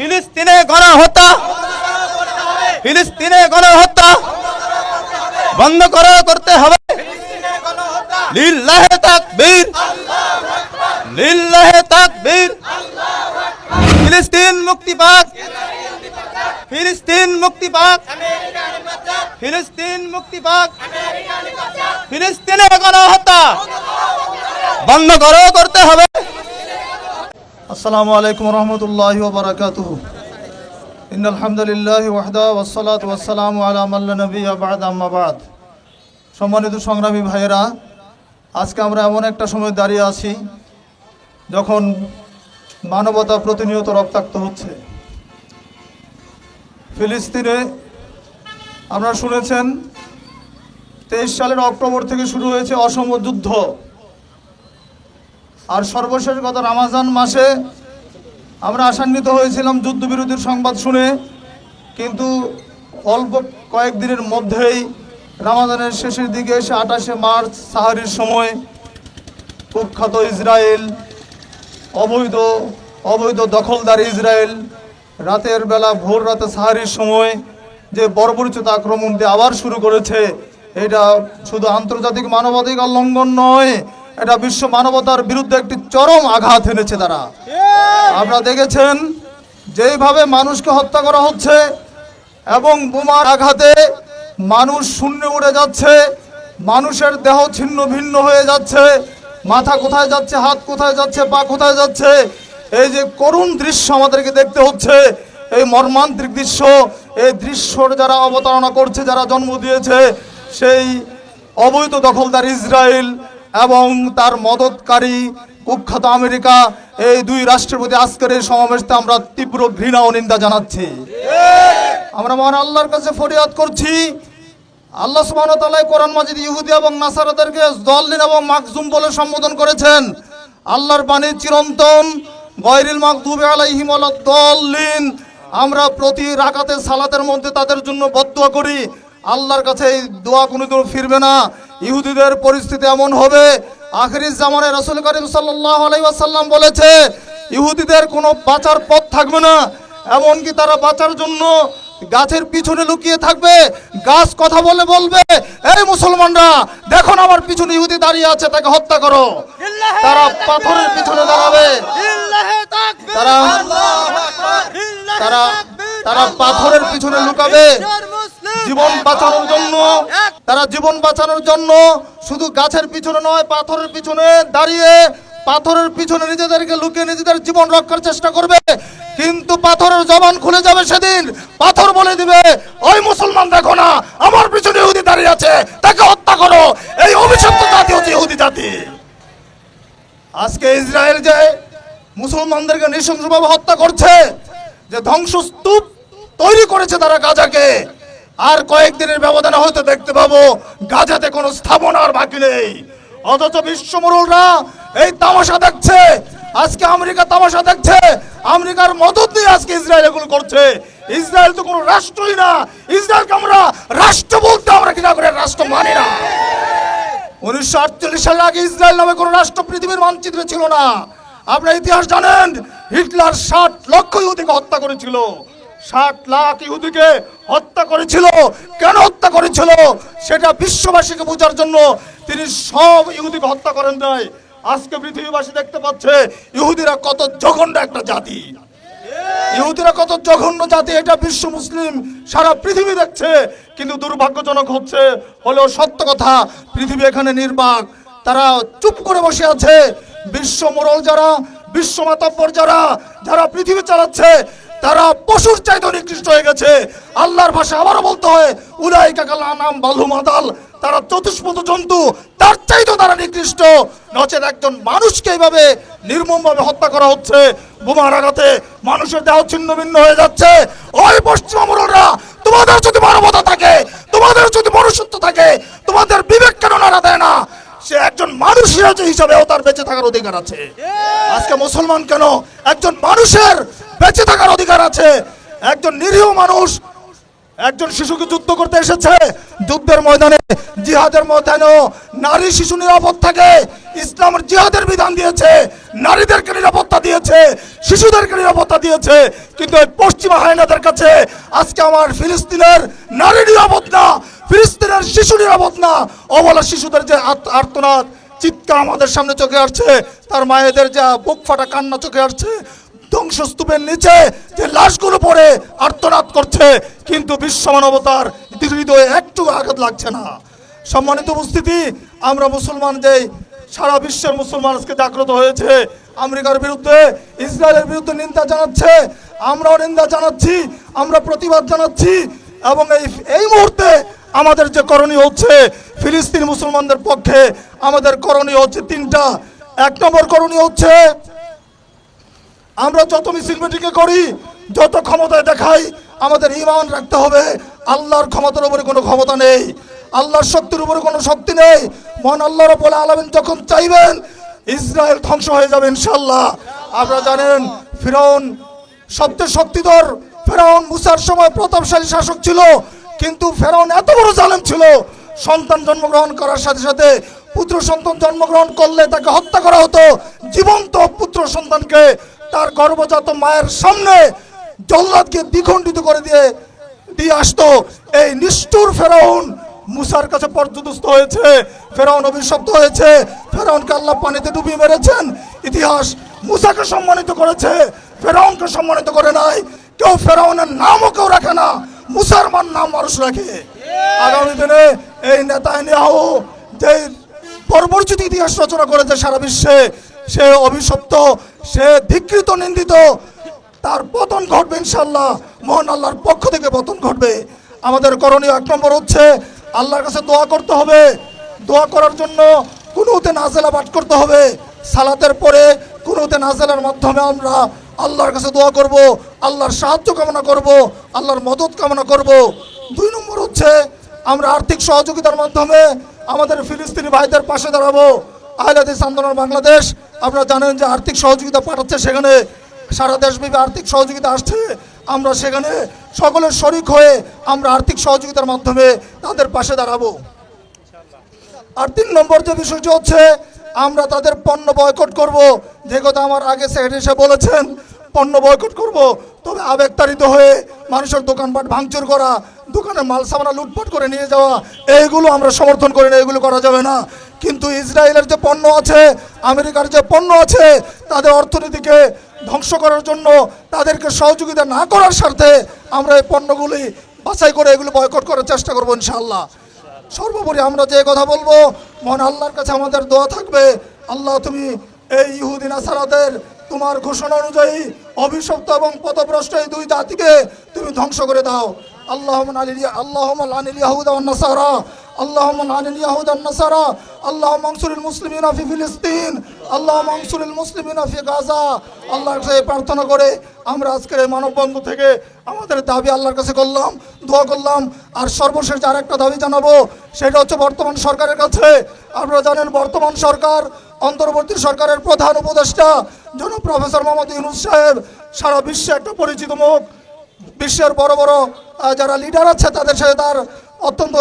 ফিলিস্তিনে গণহত্যা ফিলিস্তিনে গণহত্যা বন্ধ করা করতে হবে। লিল্লাহে তাকবীর। লিল্লাহে তাকবীর। ফিলিস্তিন মুক্তি পাক। ফিলিস্তিন মুক্তি পাক। ফিলিস্তিন মুক্তি পাক। ফিলিস্তিনে গণহত্যা বন্ধ করো করতে হবে। আসসালামু আলাইকুম রহমতুল্লাহ বারাকাতুহ। ইন আলহামদুলিল্লাহ ওয়াহদা ওয়াসসালাতু ওয়াসসালামু আলা মাল্লা নবী বাদ, আম্মা বাদ। সম্মানিত সংগ্রামী ভাইয়েরা, আজকে আমরা এমন একটা সময় দাঁড়িয়ে আছি যখন মানবতা প্রতিনিয়ত রক্তাক্ত হচ্ছে। ফিলিস্তিনে আপনারা শুনেছেন, তেইশ সালের অক্টোবর থেকে শুরু হয়েছে অসম যুদ্ধ। আর সর্বশেষ গত রামাজান মাসে আমরা আশান্বিত হয়েছিলাম যুদ্ধবিরতির সংবাদ শুনে, কিন্তু অল্প কয়েকদিনের মধ্যেই রামাজানের শেষের দিকে এসে আঠাশে মার্চ সাহারির সময় কুখ্যাত ইসরায়েল, অবৈধ অবৈধ দখলদার ইসরায়েল রাতের বেলা ভোর রাতে সাহারির সময় যে বর্বরিচিত আক্রমণ দিয়ে আবার শুরু করেছে, এটা শুধু আন্তর্জাতিক মানবাধিকার লঙ্ঘন নয় এটা বিশ্ব মানবতার বিরুদ্ধে একটি চরম আঘাত এনেছে তারা। আপনারা দেখেছেন যেইভাবে মানুষকে হত্যা করা হচ্ছে এবং বোমার আঘাতে মানুষ শূন্য উড়ে যাচ্ছে মানুষের দেহ ছিন্ন ভিন্ন হয়ে যাচ্ছে মাথা কোথায় যাচ্ছে হাত কোথায় যাচ্ছে পা কোথায় যাচ্ছে এই যে করুণ দৃশ্য আমাদেরকে দেখতে হচ্ছে এই মর্মান্তিক দৃশ্য এই দৃশ্যর যারা অবতারণা করছে যারা জন্ম দিয়েছে সেই অবৈধ দখলদার ইসরায়েল এবং তার মদতকারী কুখ্যাত আমেরিকা, এই দুই রাষ্ট্রের প্রতি আজকের এই সমাবেশতে আমরা তীব্র ঘৃণা ও নিন্দা জানাচ্ছি। আমরা মহান আল্লাহর কাছে ফরিয়াদ করছি। আল্লাহ ওয়া তাআলা কোরআন মাজিদ ইহুদি এবং নাসারাদেরকে দলিন এবং মাকজুম বলে সম্বোধন করেছেন। আল্লাহর বাণী চিরন্তন, গয়রিল মাকদুবি আলাইহিম ওয়ালাদ-দাল্লিন আমরা প্রতি রাকাতে সালাতের মধ্যে তাদের জন্য বদদোয়া করি। আল্লাহর কাছে এই দোয়া কোনোদিনও ফিরবে না। ইহুদিদের পরিস্থিতি এমন হবে। আখেরি জামানে রাসূল করিম আলাইহি বলেছে ইহুদিদের কোনো বাঁচার পথ থাকবে না। এমনকি তারা বাঁচার জন্য গাছের পিছনে লুকিয়ে থাকবে। গাছ কথা বলে বলবে এই মুসলমানরা দেখো আমার পিছনে ইহুদি দাঁড়িয়ে আছে তাকে হত্যা করো। তারা পাথরের পিছনে দাঁড়াবে। তারা তারা তারা পাথরের পিছনে লুকাবে। জীবন বাঁচানোর জন্য, তারা জীবন বাঁচানোর জন্য শুধু গাছের পিছনে নয়, পাথরের পিছনে দাঁড়িয়ে পাথরের পিছনে নিজেদেরকে লুকিয়ে নিজেদের জীবন রক্ষার চেষ্টা করবে। কিন্তু পাথরের জবান খুলে যাবে সেদিন। পাথর বলে দিবে, ওই মুসলমান দেখো না, আমার পিছনে ইহুদি দাঁড়িয়ে আছে, তাকে হত্যা করো। এই অভিশপ্ত জাতি হচ্ছে ইহুদি জাতি। আজকে ইসরায়েল যে মুসলমানদেরকে নৃশংসভাবে হত্যা করছে, যে ধ্বংসস্তূপ তৈরি করেছে তারা গাজাকে আর কয়েকদিনের ব্যবধানে হয়তো দেখতে পাবো গাজাতে কোনো স্থাপনার বাকি নেই। অথচ বিশ্বমরুলরা এই তামাশা দেখছে। আজকে আমেরিকা তামাশা দেখছে। আমেরিকার মদত দিয়ে আজকে ইসরায়েল এগুলো করছে। ইসরায়েল তো কোনো রাষ্ট্রই না। ইসরায়েলকে আমরা রাষ্ট্র বলতে আমরা কিনা করে রাষ্ট্র মানি না। উনিশশো আটচল্লিশ সালের আগে ইসরায়েল নামে কোনো রাষ্ট্র পৃথিবীর মানচিত্রে ছিল না। আপনার ইতিহাস জানেন, হিটলার ষাট লক্ষ ইহুদিকে হত্যা করেছিল। ষাট লাখ ইহুদিকে হত্যা করেছিল। কেন হত্যা করেছিল? সেটা বিশ্ববাসীকে বোঝার জন্য তিনি সব ইহুদিকে হত্যা করেন নাই। আজকে পৃথিবীবাসী দেখতে পাচ্ছে, ইহুদিরা কত জঘন্য একটা জাতি। ইহুদিরা কত জঘন্য জাতি, এটা বিশ্ব মুসলিম সারা পৃথিবী দেখছে। কিন্তু দুর্ভাগ্যজনক হচ্ছে, হলেও সত্য কথা, পৃথিবী এখানে নির্বাক। তারা চুপ করে বসে আছে। বিশ্ব মোড়ল যারা, বিশ্ব মাতাব্বর যারা যারা পৃথিবী চালাচ্ছে তারা পশুর চাইতে নিকৃষ্ট হয়ে গেছে। আল্লাহর ভাষা আবারও বলতে হয় উলাই কাকাল নাম বালু মাদাল। তারা চতুষ্পদ জন্তু তার চাইতেও তারা নিকৃষ্ট। নচেত একজন মানুষকে এইভাবে নির্মমভাবে হত্যা করা হচ্ছে। বোমার আঘাতে মানুষের দেহ ছিন্ন ভিন্ন হয়ে যাচ্ছে। ওই পশ্চিমা মোড়লরা তোমাদের যদি মানবতা থাকে তোমাদের যদি মনুষ্যত্ব থাকে তোমাদের বিবেক কেন নাড়া দেয় না? সে একজন মানুষ হিসাবেও তার বেঁচে থাকার অধিকার আছে। আজকে মুসলমান কেন? একজন মানুষের বেঁচে থাকার অধিকার আছে। একজন নিরীহ মানুষ একজন শিশুকে যুদ্ধ করতে এসেছে। যুদ্ধের ময়দানে জিহাদের ময়দানেও নারী শিশু নিরাপদ থাকে ইসলামের জিহাদের বিধান দিয়েছে, নারীদেরকে নিরাপত্তা দিয়েছে, শিশুদেরকে নিরাপত্তা দিয়েছে। কিন্তু এই পশ্চিমা হায়নাদের কাছে আজকে আমার ফিলিস্তিনের নারী নিরাপদ না, ফিলিস্তিনের শিশু নিরাপদ না। অবলা শিশুদের যে আর্ত- আর্তনাদ, চিৎকার আমাদের সামনে চোখে আসছে, তার মায়েদের যা বুক ফাটা কান্না চোখে আসছে ধ্বংসস্তূপের নিচে যে লাশগুলো পড়ে, আর্তনাদ করছে, কিন্তু বিশ্ব মানবতার হৃদয়ে একটু আঘাত লাগছে না। সম্মানিত উপস্থিতি, আমরা মুসলমান যে সারা বিশ্বের মুসলমান আজকে জাগ্রত হয়েছে, আমেরিকার বিরুদ্ধে, ইসরায়েলের বিরুদ্ধে নিন্দা জানাচ্ছে, আমরাও নিন্দা জানাচ্ছি, আমরা প্রতিবাদ জানাচ্ছি, এবং এই এই মুহূর্তে আমাদের যে করণীয় হচ্ছে, ফিলিস্তিন মুসলমানদের পক্ষে আমাদের করণীয় হচ্ছে তিনটা। এক নম্বর করণীয় হচ্ছে আমরা যত মিছিল মিটিংয়ে করি, যত ক্ষমতায় দেখাই, আমাদের ইমান রাখতে হবে। আল্লাহর ক্ষমতার উপরে কোনো ক্ষমতা নেই। আল্লাহর শক্তির উপরে কোনো শক্তি নেই। মহান আল্লাহর বলে আলামিন যখন চাইবেন, ইসরায়েল ধ্বংস হয়ে যাবে ইনশাল্লাহ আপনারা জানেন ফিরৌন সবচেয়ে শক্তিধর। ফেরাউন মুসার সময় প্রতাপশালী শাসক ছিল, কিন্তু ফেরাউন এত বড় জালেম ছিল। সন্তান জন্মগ্রহণ করার সাথে সাথে পুত্র সন্তান জন্মগ্রহণ করলে তাকে হত্যা করা হতো। জীবন্ত পুত্র সন্তানকে তার গর্ভজাত মায়ের সামনে জল্লাদকে দ্বিখণ্ডিত করে দিয়ে দিয়ে আসতো। এই নিষ্ঠুর ফেরাউন মুসার কাছে পর্যদস্ত হয়েছে। ফেরাউন অভিশপ্ত হয়েছে। ফেরাউনকে আল্লাহ পানিতে ডুবিয়ে মেরেছেন। ইতিহাস মুসাকে সম্মানিত করেছে। ফেরাউনকে সম্মানিত করে নাই। কেউ ফেরাউনের নামও কেউ রাখে না। মুসার মান নাম মানুষ রাখে। আগামী দিনে এই নেতা নেহাও যে পরবর্তীতে ইতিহাস রচনা করেছে সারা বিশ্বে সে অভিশপ্ত সে ধিকৃত নিন্দিত, তার পতন ঘটবে ইনশাল্লাহ মহান আল্লাহর পক্ষ থেকে পতন ঘটবে। আমাদের করণীয় এক নম্বর হচ্ছে, আল্লাহর কাছে দোয়া করতে হবে। দোয়া করার জন্য কুনুতে নাজেলা পাঠ করতে হবে। সালাতের পরে কুনুতে নাজেলার মাধ্যমে আমরা আল্লাহর কাছে দোয়া করব, আল্লাহর সাহায্য কামনা করব, আল্লাহর মদত কামনা করব। দুই নম্বর হচ্ছে, আমরা আর্থিক সহযোগিতার মাধ্যমে আমাদের ফিলিস্তিনি ভাইদের পাশে দাঁড়াবো। আহলাদিস আন্দোলন বাংলাদেশ, আপনারা জানেন যে আর্থিক সহযোগিতা পাঠাচ্ছে সেখানে। সারা দেশব্যাপী আর্থিক সহযোগিতা আসছে, আমরা সেখানে সকলের শরিক হয়ে আমরা আর্থিক সহযোগিতার মাধ্যমে তাদের পাশে দাঁড়াবো। আর তিন নম্বর যে বিষয়টি হচ্ছে, আমরা তাদের পণ্য বয়কট করব। যে কথা আমার আগে সেক্রেটারি বলেছেন, পণ্য বয়কট করব। তবে আবেগতাড়িত হয়ে মানুষের দোকানপাট ভাঙচুর করা, দোকানের মাল সামানা লুটপাট করে নিয়ে যাওয়া, এইগুলো আমরা সমর্থন করি না, এগুলো করা যাবে না। কিন্তু ইসরায়েলের যে পণ্য আছে, আমেরিকার যে পণ্য আছে, তাদের অর্থনীতিকে ধ্বংস করার জন্য তাদেরকে সহযোগিতা না করার স্বার্থে আমরা এই পণ্যগুলি বাছাই করে এগুলো বয়কট করার চেষ্টা করব ইনশাআল্লাহ। সর্বোপরি আমরা যে কথা বলব মন আল্লাহর কাছে আমাদের দোয়া থাকবে, আল্লাহ তুমি এই ইহুদিন আসারাদের তোমার ঘোষণা অনুযায়ী অভিশপ্ত এবং পথভ্রষ্ট এই দুই জাতিকে তুমি ধ্বংস করে দাও। আল্লাহ আল্লাহ আল্লাহ ফিলিস্তিন। আল্লাহ গাজা। আল্লাহর প্রার্থনা করে আমরা আজকের থেকে আমাদের দাবি করলাম, দোয়া করলাম। আর সর্বশেষ আর একটা দাবি জানাব, সেটা হচ্ছে বর্তমান সরকারের কাছে। আপনারা জানেন বর্তমান সরকার অন্তর্বর্তী সরকারের প্রধান উপদেষ্টা জন প্রফেসর মোহাম্মদ ইউনুস সাহেব, সারা বিশ্বে একটা পরিচিত মুখ। বিশ্বের বড় বড় যারা লিডার আছে, তাদের সাথে তার অত্যন্ত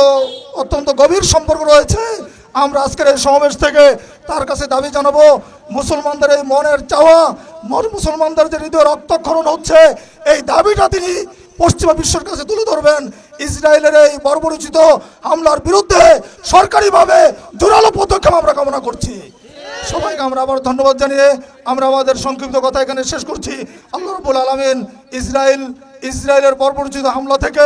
অত্যন্ত গভীর সম্পর্ক রয়েছে। আমরা আজকের এই সমাবেশ থেকে তার কাছে দাবি জানাব, মুসলমানদের এই মনের চাওয়া, মন- মুসলমানদের যে হৃদয় রক্তক্ষরণ হচ্ছে, এই দাবিটা তিনি পশ্চিমা বিশ্বের কাছে তুলে ধরবেন। ইসরায়েলের এই বর্বরচিত হামলার বিরুদ্ধে সরকারিভাবে জোরালো পদক্ষেপ আমরা কামনা করছি। সবাইকে আমরা আবার ধন্যবাদ জানিয়ে আমরা আমাদের সংক্ষিপ্ত কথা এখানে শেষ করছি। আল্লাহ রবুল আলমিন ইসরায়েল ইসরায়েলের বর্বরচিত হামলা থেকে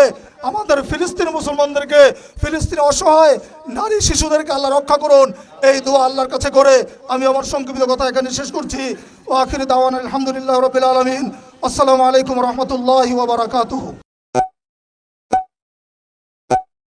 আমাদের ফিলিস্তিন মুসলমানদেরকে, ফিলিস্তিন অসহায় নারী শিশুদেরকে আল্লাহ রক্ষা করুন। এই দোয়া আল্লাহর কাছে করে আমি আমার সংক্ষিপ্ত কথা এখানে শেষ করছি। ও আখির দাওয়ান আলহামদুলিল্লাহ রবিল আলমিন। আসসালামু আলাইকুম রহমতুল্লাহ ওবরাকাতুহ